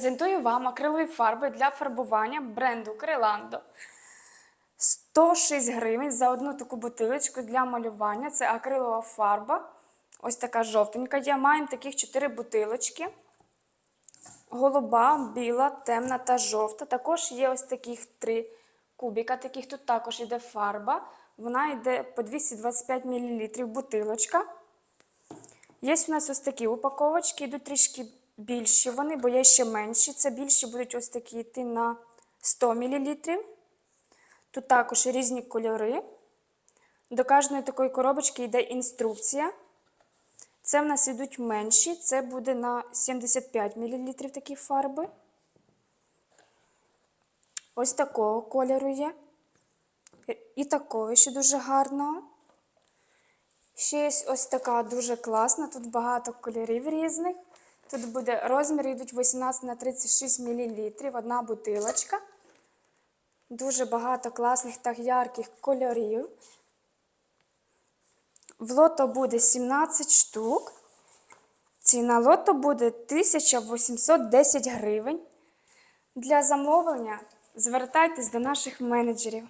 Презентую вам акрилові фарби для фарбування бренду Криландо. 106 гривень за одну таку бутилочку для малювання. Це акрилова фарба. Ось така жовтенька. є. Маємо таких 4 бутилочки. Голуба, біла, темна та жовта. Також є ось таких три кубіка. Таких тут також йде фарба. Вона йде по 225 мл бутилочка. Є у нас ось такі упаковочки, йдуть трішки більші вони, бо є ще менші. Це більші будуть ось такі йти на 100 мл. Тут також різні кольори. До кожної такої коробочки йде інструкція. Це в нас йдуть менші, це буде на 75 мл такі фарби. Ось такого кольору є. І такого ще дуже гарного. Ще є ось така дуже класна, тут багато кольорів різних. Тут буде розміри йдуть 18 на 36 мл, одна бутилочка. Дуже багато класних та ярких кольорів. В лото буде 17 штук. Ціна лото буде 1810 гривень. Для замовлення звертайтесь до наших менеджерів.